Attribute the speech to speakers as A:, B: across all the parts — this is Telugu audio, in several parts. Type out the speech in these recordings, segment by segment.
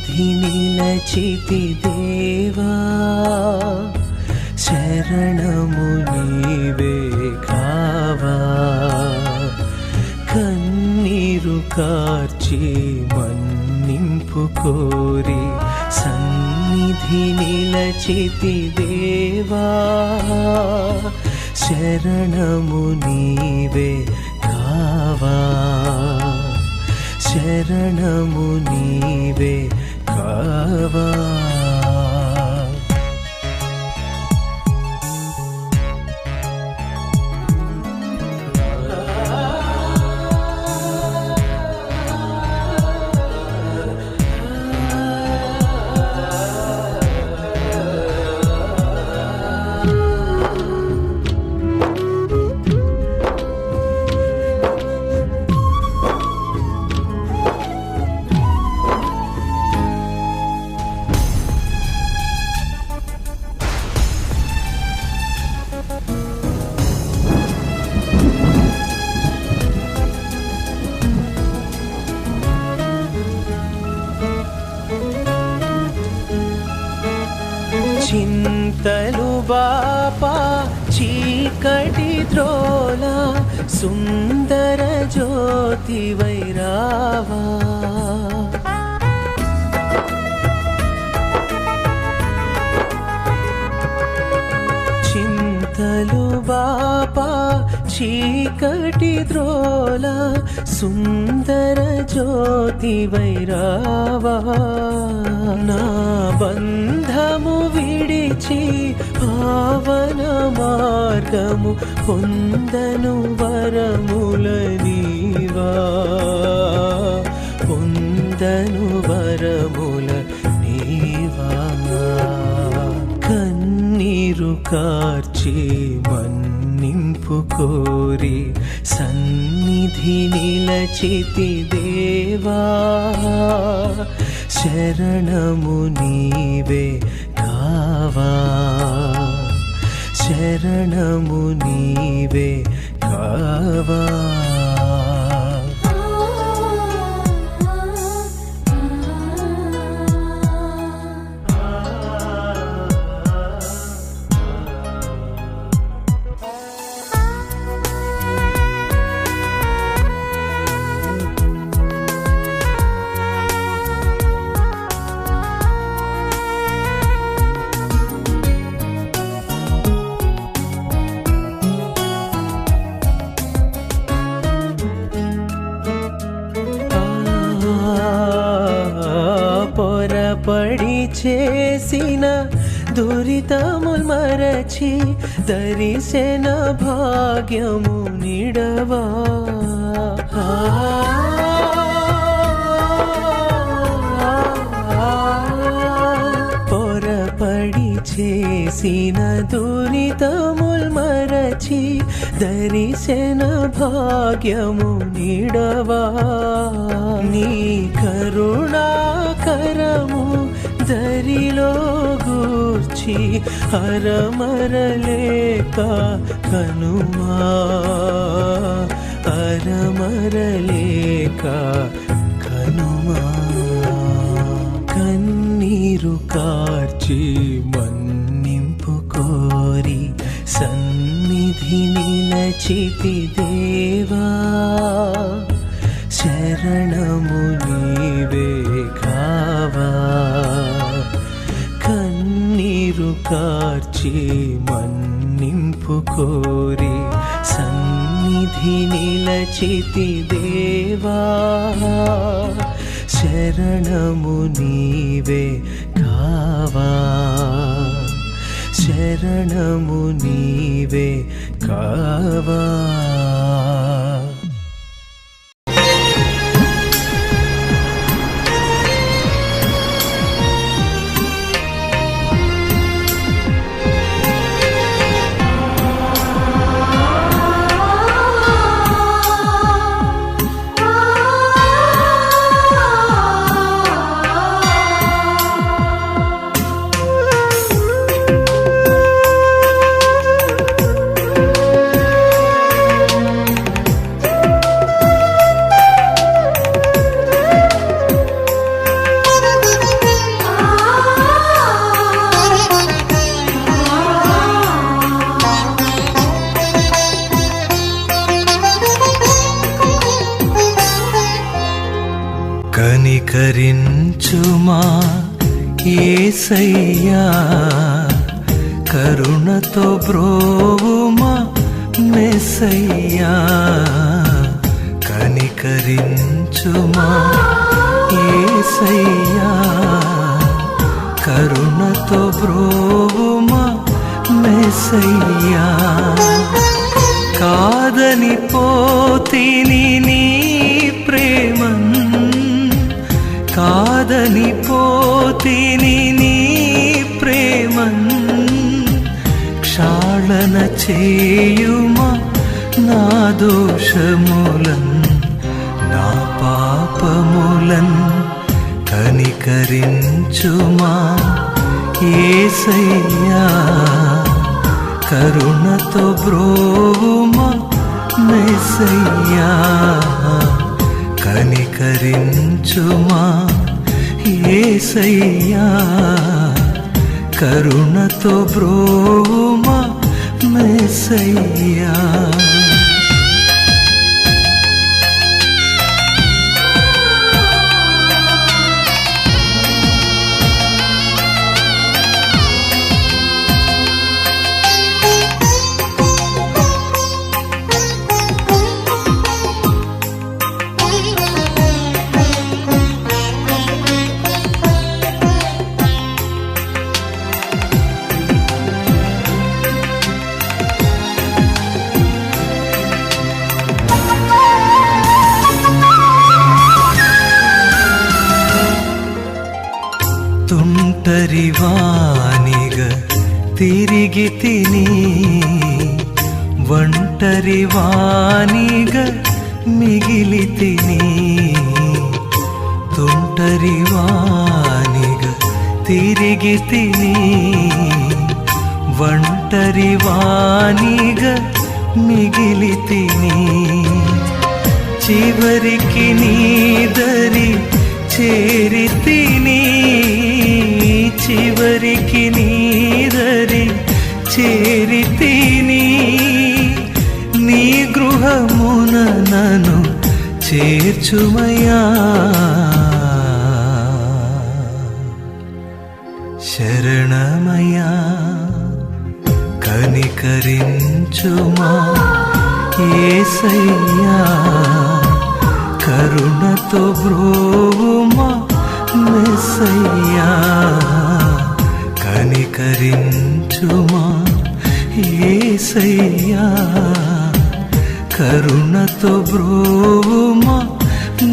A: సన్నిధి నిలచితి దేవా శరణము నీవే కావా. కన్నీరు కార్చి మన్నింపు కోరి సన్నిధి నిలచితి దేవా శరణము నీవే కావా. శరణము నీవే కావా చింతలు బాపా చీకటి ద్రోల సుందర జ్యోతి వైరావా. చింతలు బాపా చీకటి ద్రోల సుందర జ్యోతి వైరావా. నా బంధ విడిచి పావన మార్గము పొందను వరముల నీవా. పొందను వరముల నీవా. కన్నీరు కార్చి మన్నింపు కోరి సన్నిధి నిలచితి దేవా. శరణము నీవే కావా శరణము నీవే కావా. చేసిన దురితముల్ మరచి దరిసెన భాగ్యము నిడవా పొరపడి చేసిన దురితముల్ మరచి దరిసెన భాగ్యము నిడవా నీ కరుణాకరము దరిలో గూర్చి అరమరలేక కనుమా. అరమరలేక కనుమా. కన్నీరు కార్చి మన్నింపు కోరి సన్నిధి నిలచితి దేవా. శరణముని కార్చి మన్నింపు కోరి సన్నిధి నిలచితి దేవా శరణము నీవే కావా. శరణము నీవే కావా.
B: ఏసయ్యా కరుణతో బ్రోవుమా మెస్సయ్యా కనికరించుమా ఏసయ్యా కరుణతో బ్రోవుమా మెస్సయ్యా కాదని పోతిని నీ ప్రేమన్ కాదని పోతిని చేయుమా? నా దోషములన్ నా పాపములన్ కనికరించుమా? ఏసయ్యా కరుణతో బ్రోవుమా మెస్సయ్యా కనికరించుమా? ఏసయ్యా కరుణతో బ్రోవుమా మెస్సయ్యా తుంటరివానిగ తిరిగి తిని ఒంటరివానిగ మిగిలి తిని. తుంటరివానిగ తిరిగి తిని. ఒంటరి వాణిగా మిగిలి తిని. చివరికి నీదరి చేరి తిని. చివరికి నీ చేరితిని. నీ గృహమున నను చేర్చుమయా శరణమయా కనికరించుమా. ఏసయ్యా కరుణతో బ్రోవుమా మెస్సయ్యా కనికరించుమా ఏసయ్యా కరుణతో బ్రోవుమా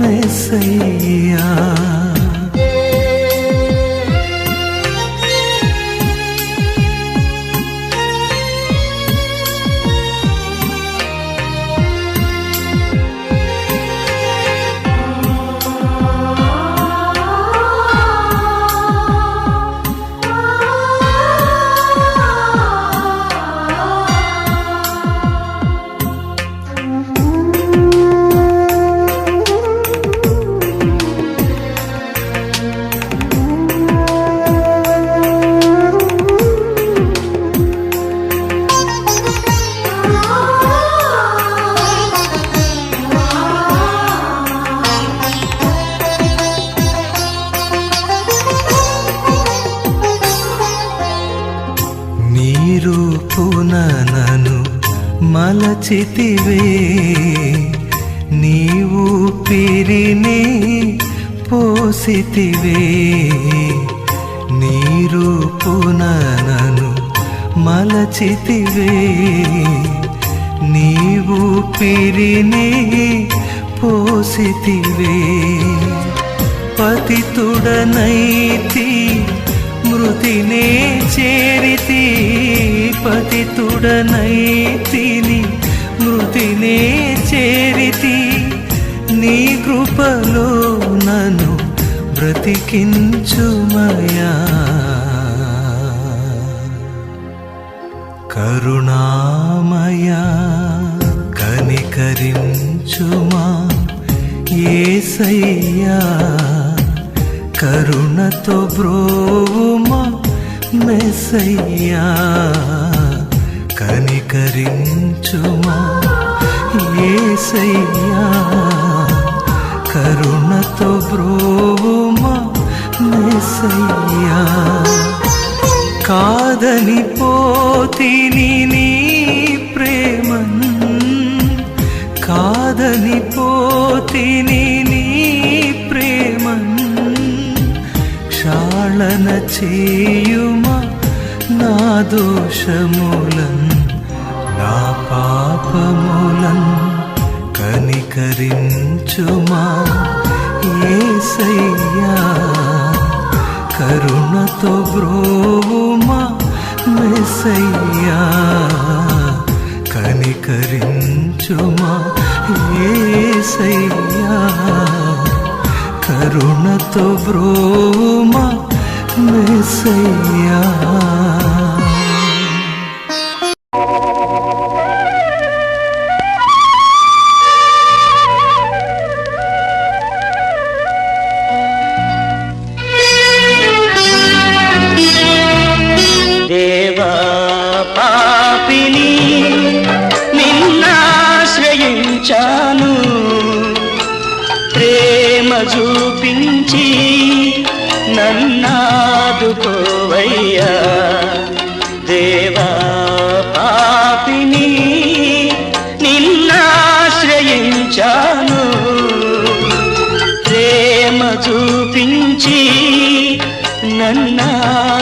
B: మెస్సయ్యా. మలచితివే నీవు పిరిని పోసితివే. నీరు పుననను మలచితివే. నీవు పిరిని పోసితివే. పతితుడనైతి మృతినే చేరితి. పతితుడనైతిని మృతినే చేరితి నీ కృపలో నన్ను బ్రతికించుమయా. కరుణామయా కనికరించుమా ఏసయ్యా. కరుణతో బ్రోవుమా మెసయ్యా కనికరించుమా? ఏసయ్యా కరుణతో బ్రోవుమా మెస్సయ్యా కాదని పోతిని నీ ప్రేమన్. కాదని పోతిని నీ ప్రేమన్. క్షాళన చేయుమా? నా దోషమూలం పాపములం కనికరించుమా? ఏసయ్యా కరుణతో బ్రోవుమా మెసయ్యా కనికరించుమా? ఏసయ్యా కరుణతో బ్రోవుమా మెసయ్యా.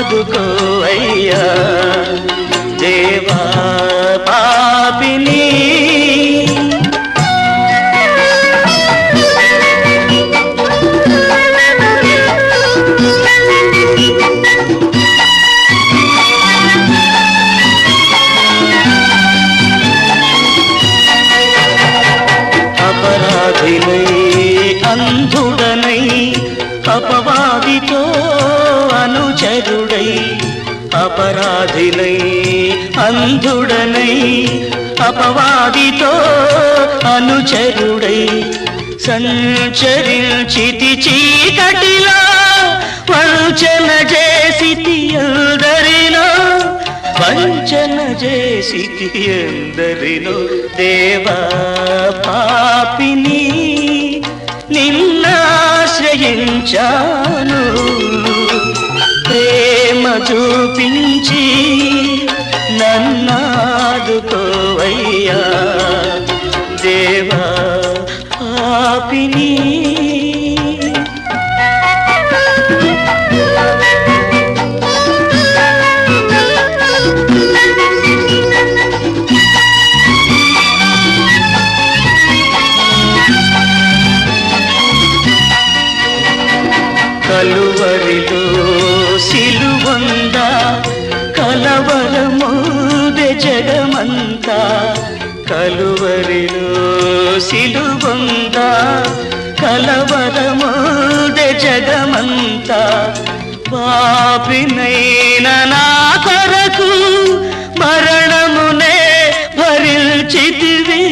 C: నన్నాదుకోవయ్యా దేవా పాపిని. అపరాధినై అంధుడనై అపరాధినై అంధుడనై అపవాదితో అనుచరుడై సంచరించితి చీకటిలో వంచన చేసితి అందరిలో వంచన చేసి ఎందరినో దేవా పాపిని నిన్నాశ్రయించాను. చూపించి నన్నాదుకోవయ్యా దేవా ఆపినీ కలువరిలో సిలువంద కలవరముదే జగమంతా. పాపినైన నా కొరకు మరణమునే భరించితివి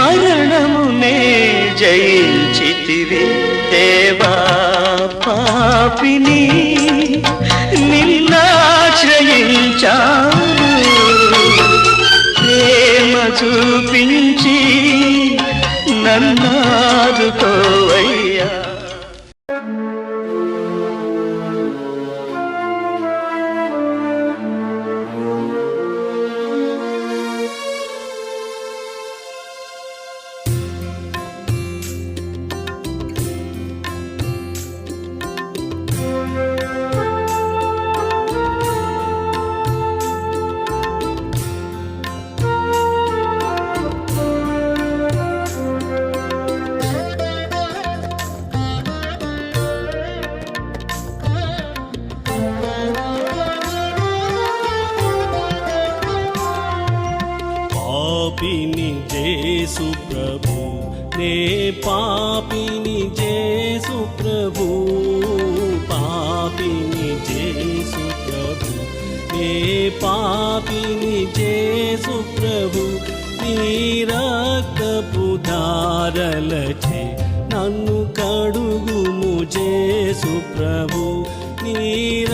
C: మరణమునే జయించితివి. దేవా పాపిని నిన్నాశ్రయించా చూపించి నన్నాదుకోవయ్యా
D: పాపిని జేసు ప్రభు. నే పాపిని జేసు ప్రభు. పాపిని జేసు ప్రభు. నే పాపిని జేసు ప్రభు. నీ రక్తపు ధారలచే నన్ను కడుగుము జేసు ప్రభు. నీ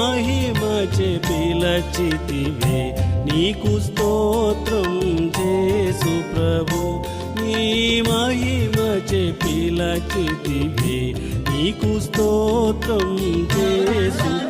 D: మహిమ పిలచితివే. నీకు స్తోత్రం చేసు ప్రభు. నీ మహిమ పిలచితివే. నీకు స్తోత్రం చేసు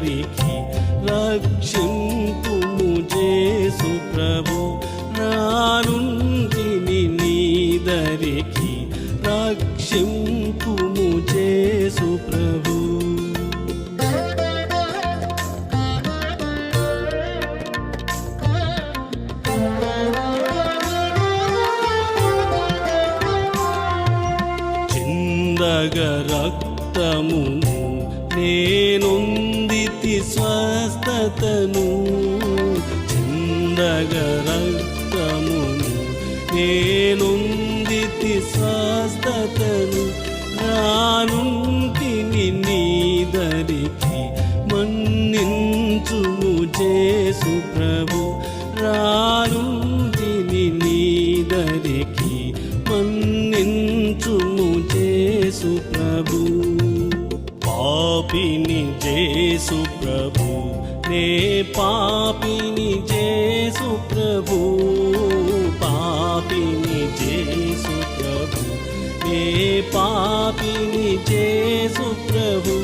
D: Eric. స్వస్థతను చందగరక్తమును రక్తమును నేనొందితి స్వస్థతను రానుంటిని నీదరికి మన్నించుము జేసు ప్రభు రానుంటిని నీ దరికి మన్నించుము చేసు ప్రభు. పాపిని చేసు ప్రభు నే పాపిని జేసు ప్రభు పాపిని జేసు ప్రభు. నే పాపిని జేసు ప్రభు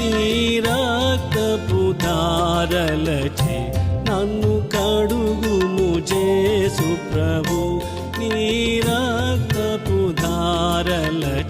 D: నీ రక్తపు ధారలచే నన్ను కడుగుము జేసు ప్రభు. నీ రక్తపు ధారలచే